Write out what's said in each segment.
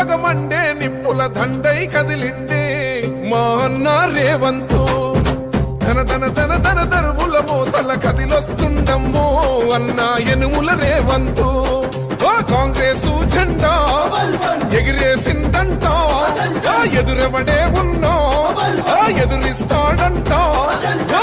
పగ నిప్పుల దండై కదిలిండే మా అన్న రేవంతు. తన తన తన తన దరువుల మూతల కదిలొస్తుండమ్మో అన్న ఎనుముల రేవంతు. ఓ కాంగ్రెస్ జెండా ఎగిరేసిందంట. ఎదురెవడే ఉన్నా? ఎదురిస్తాడంట. ఆ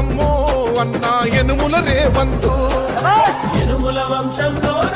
అన్న ఎనుముల రేవంతు. ఎనుముల వంశంలోన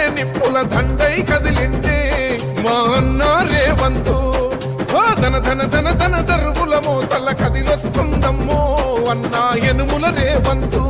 దండై కదిలింటే మా అన్న రేవంతు ధన ధన ధన ధన దరువుల మోతల కదిలొస్తుందమ్మో అన్నా ఎనుముల రేవంతు